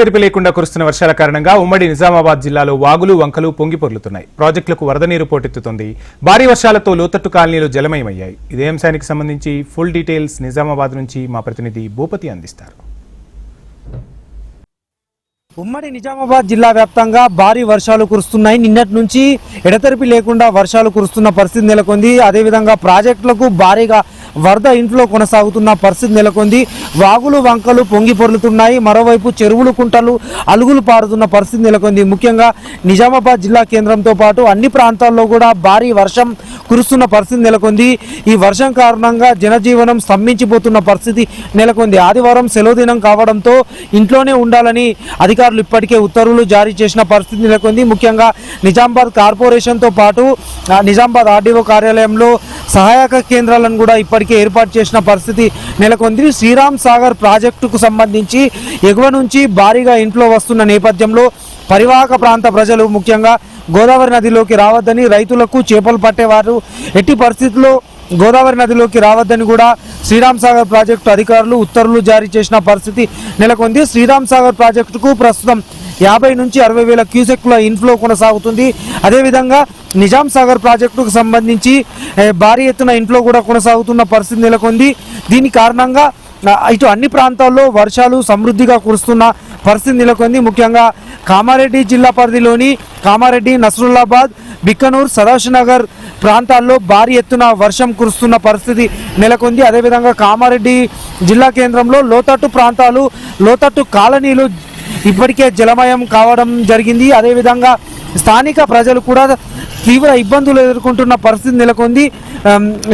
తెరిపి లేకుండా కురుస్తున్న వర్షాల కారణంగా ఉమ్మడి నిజామాబాద్ జిల్లాలో వాగులు వంకలు పొంగి పొర్లుతున్నాయి. ప్రాజెక్టులకు వరద నీరు పోటెత్తుతుంది. భారీ వర్షాలతో లోతట్టు కాలనీలు జలమయమయ్యాయి. ఇదే అంశానికి సంబంధించి ఫుల్ డీటెయిల్స్ నిజామాబాద్ నుంచి మా ప్రతినిధి భూపతి అందిస్తారు. ఉమ్మడి నిజామాబాద్ జిల్లా వ్యాప్తంగా భారీ వర్షాలు కురుస్తున్నాయి. నిన్నటి నుంచి ఎడతెరిపి లేకుండా వర్షాలు కురుస్తున్న పరిస్థితి నెలకొంది. అదేవిధంగా ప్రాజెక్టులకు భారీగా వరద ఇంట్లో కొనసాగుతున్న పరిస్థితి నెలకొంది. వాగులు వంకలు పొంగి పొరులుతున్నాయి. మరోవైపు చెరువులు కుంటలు అలుగులు పారుతున్న పరిస్థితి నెలకొంది. ముఖ్యంగా నిజామాబాద్ జిల్లా కేంద్రంతో పాటు అన్ని ప్రాంతాల్లో కూడా భారీ వర్షం కురుస్తున్న పరిస్థితి నెలకొంది. ఈ వర్షం కారణంగా జనజీవనం స్తంభించిపోతున్న పరిస్థితి నెలకొంది. ఆదివారం సెలవు దినం కావడంతో ఇంట్లోనే ఉండాలని అధికారులు ఇప్పటికే ఉత్తర్వులు జారీ చేసిన పరిస్థితి నెలకొంది. ముఖ్యంగా నిజామాబాద్ కార్పొరేషన్తో పాటు నిజామాబాద్ ఆర్డీఓ కార్యాలయంలో సహాయక కేంద్రాలను కూడా ఇప్పటికే ఏర్పాటు చేసిన పరిస్థితి నెలకొంది. శ్రీరామ్ సాగర్ ప్రాజెక్టుకు సంబంధించి ఎగువ నుంచి భారీగా ఇంట్లో వస్తున్న నేపథ్యంలో పరివాహక ప్రాంత ప్రజలు ముఖ్యంగా గోదావరి నదిలోకి రావద్దని రైతులకు చేపలు పట్టేవారు. ఎట్టి పరిస్థితుల్లో గోదావరి నదిలోకి రావద్దని కూడా శ్రీరామ్ సాగర్ ప్రాజెక్టు అధికారులు ఉత్తర్వులు జారీ చేసిన పరిస్థితి నెలకొంది. శ్రీరామ్ సాగర్ ప్రాజెక్టుకు ప్రస్తుతం యాభై నుంచి అరవై వేల క్యూసెక్ల ఇన్ఫ్లో కొనసాగుతుంది. అదేవిధంగా నిజాం సాగర్ ప్రాజెక్టుకు సంబంధించి భారీ ఎత్తున ఇన్ఫ్లో కూడా కొనసాగుతున్న పరిస్థితి నెలకొంది. దీని కారణంగా ఇటు అన్ని ప్రాంతాల్లో వర్షాలు సమృద్ధిగా కురుస్తున్న పరిస్థితి నెలకొంది. ముఖ్యంగా కామారెడ్డి జిల్లా పరిధిలోని కామారెడ్డి నసరుల్లాబాద్ బిక్కనూర్ సదాశివనగర్ ప్రాంతాల్లో భారీ ఎత్తున వర్షం కురుస్తున్న పరిస్థితి నెలకొంది. అదేవిధంగా కామారెడ్డి జిల్లా కేంద్రంలో లోతట్టు ప్రాంతాలు లోతట్టు కాలనీలు ఇప్పటికే జలమయం కావడం జరిగింది. అదేవిధంగా స్థానిక ప్రజలు కూడా తీవ్ర ఇబ్బందులు ఎదుర్కొంటున్న పరిస్థితి నెలకొంది.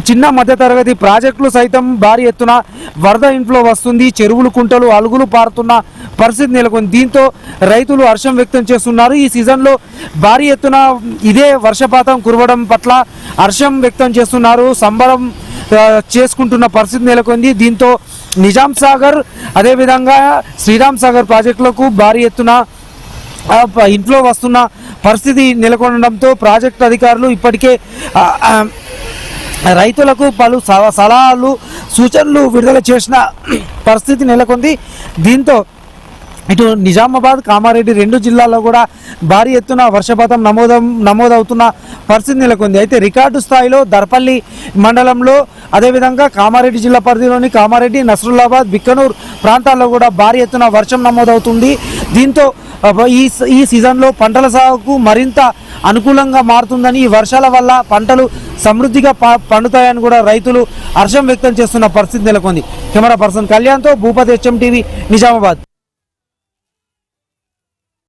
చిన్న మధ్యతరగతి ప్రాజెక్టులు సైతం భారీ ఎత్తున వరద ఇంట్లో వస్తుంది. చెరువులు కుంటలు అలుగులు పారుతున్న పరిస్థితి నెలకొంది. దీంతో రైతులు హర్షం వ్యక్తం చేస్తున్నారు. ఈ సీజన్లో భారీ ఎత్తున ఇదే వర్షపాతం కురవడం పట్ల హర్షం వ్యక్తం చేస్తున్నారు. సంబరం చేసుకుంటున్న పరిస్థితి నెలకొంది. దీంతో నిజాం సాగర్ అదేవిధంగా శ్రీరామ్ సాగర్ ప్రాజెక్టులకు భారీ ఎత్తున ఇంట్లో వస్తున్న పరిస్థితి నెలకొనడంతో ప్రాజెక్టు అధికారులు ఇప్పటికే రైతులకు పలు సలహాలు సూచనలు విడుదల చేసిన పరిస్థితి నెలకొంది. దీంతో ఇటు నిజామాబాద్ కామారెడ్డి రెండు జిల్లాల్లో కూడా భారీ ఎత్తున వర్షపాతం నమోద నమోదవుతున్న పరిస్థితి నెలకొంది. అయితే రికార్డు స్థాయిలో దర్పల్లి మండలంలో అదేవిధంగా కామారెడ్డి జిల్లా పరిధిలోని కామారెడ్డి నసరుల్లాబాద్ బిక్కనూర్ ప్రాంతాల్లో కూడా భారీ ఎత్తున వర్షం నమోదవుతుంది. దీంతో ఈ ఈ సీజన్లో పంటల సాగుకు మరింత అనుకూలంగా మారుతుందని ఈ వర్షాల వల్ల పంటలు సమృద్ధిగా ప- పండుతాయని కూడా రైతులు హర్షం వ్యక్తం చేస్తున్న పరిస్థితి నెలకొంది. కెమెరా పర్సన్ కళ్యాణ్తో భూపతి హెచ్ఎం టీవీ నిజామాబాద్.